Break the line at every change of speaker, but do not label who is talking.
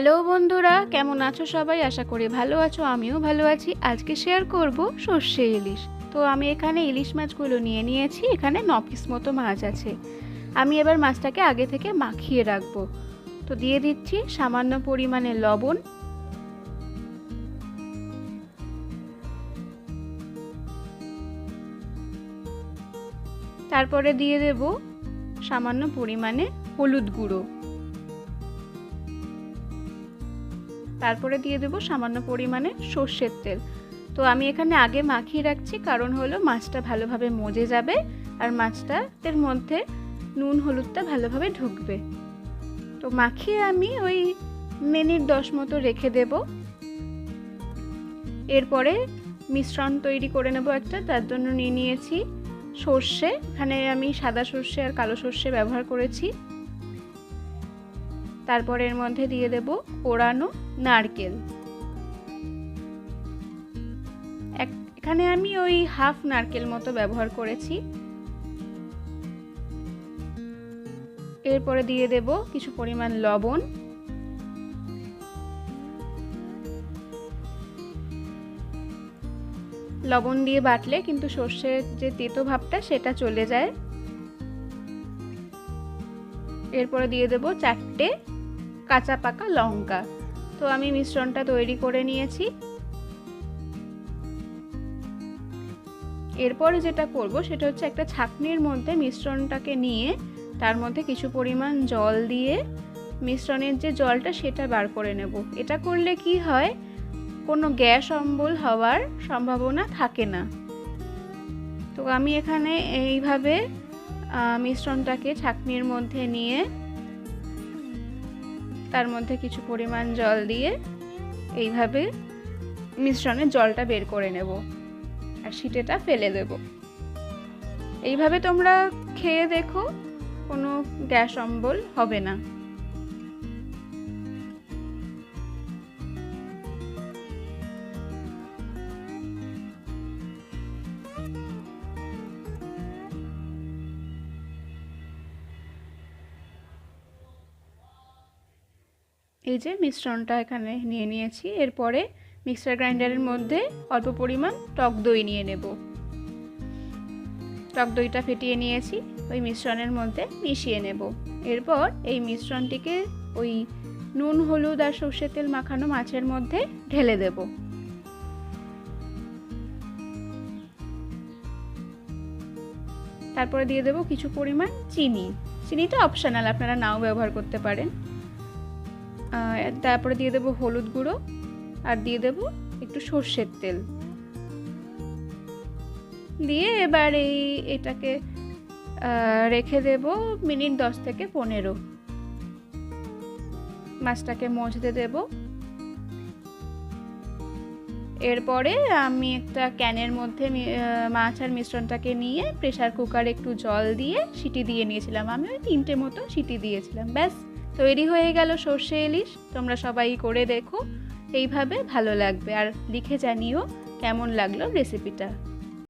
Hello বন্ধুরা, কেমন আছো সবাই? আশা করি ভালো আছো, আমিও ভালো আছি। আজকে শেয়ার করব সর্ষে ইলিশ। তো আমি এখানে ইলিশ মাছগুলো নিয়ে নিয়েছি, এখানে ন পিস মতো মাছ আছে। আমি এবার মাছটাকে আগে থেকে মাখিয়ে রাখব। তো দিয়ে দিচ্ছি সামান্য পরিমাণে লবণ। তারপরে দিয়ে দেব সামান্য পরিমাণে হলুদ গুঁড়ো। তারপরে দিয়ে দেবো সামান্য পরিমাণে সর্ষের তেল। তো আমি এখানে আগে মাখিয়ে রাখছি, কারণ হলো মাছটা ভালোভাবে মজে যাবে আর মাছটার মধ্যে নুন, হলুদটা ভালোভাবে ঢুকবে। তো মাখিয়ে আমি ওই মিনিট দশ মতো রেখে দেব। এরপরে মিশ্রণ তৈরি করে নেব একটা, তার জন্য নিয়ে নিয়েছি সর্ষে। এখানে আমি সাদা সর্ষে আর কালো সর্ষে ব্যবহার করেছি। তারপর এর মধ্যে দিয়ে দেব কোরানো নারকেল। এখানে আমি ওই হাফ নারকেল মতো ব্যবহার করেছি। এরপরে দিয়ে দেব কিছু পরিমাণ লবণ। লবণ দিয়ে বাটলে কিন্তু সর্ষের যে তেতো ভাবটা সেটা চলে যায়। এরপরে দিয়ে দেব চারটে কাঁচা পাকা লঙ্কা। তো আমি মিশ্রণটা তৈরি করে নিয়েছি। এরপরে যেটা করব, সেটা হচ্ছে একটা ছাকনির মধ্যে মিশ্রণটাকে নিয়ে, তার মধ্যে কিছু পরিমাণ জল দিয়ে মিশ্রণের যে জলটা, সেটা বার করে নেব। এটা করলে কি হয়, কোনো গ্যাস অম্বল হওয়ার সম্ভাবনা থাকে না। তো আমি এখানে এইভাবে মিশ্রণটাকে ছাকনির মধ্যে নিয়ে তার মধ্যে কিছু পরিমাণ জল দিয়ে এইভাবে মিশ্রণের জলটা বের করে নেব আর সিটেটা ফেলে দেব। এইভাবে তোমরা খেয়ে দেখো, কোনো গ্যাস অম্বল হবে না। এই যে মিশ্রণটা এখানে নিয়ে নিয়েছি। এরপরে মিক্সার গ্রাইন্ডারের মধ্যে অল্প পরিমাণ টক দই নিয়ে নেব। টক দইটা ফেটিয়ে নিয়েছি, ওই মিশ্রণের মধ্যে মিশিয়ে নেব। এরপর এই মিশ্রণটিকে ওই নুন, হলুদ আর সর্ষে তেল মাখানো মাছের মধ্যে ঢেলে দেব। তারপরে দিয়ে দেব কিছু পরিমাণ চিনি। চিনিটা অপশনাল, আপনারা নাও ব্যবহার করতে পারেন। তারপরে দিয়ে দেবো হলুদ গুঁড়ো আর দিয়ে দেব একটু সর্ষের তেল। দিয়ে এবার এই এটাকে রেখে দেব মিনিট দশ থেকে পনেরো। মাছটাকে মজতে দেব। এরপরে আমি একটা ক্যানের মধ্যে মাছ আর মিশ্রণটাকে নিয়ে প্রেশার কুকারে একটু জল দিয়ে সিটি দিয়ে নিয়েছিলাম। আমি ওই তিনটে মতো সিটি দিয়েছিলাম, ব্যাস। তৈরি হয়ে গেল সর্ষে ইলিশ। তোমরা সবাই করে দেখো। এইভাবে ভালো লাগবে। আর লিখে জানিও কেমন লাগল রেসিপিটা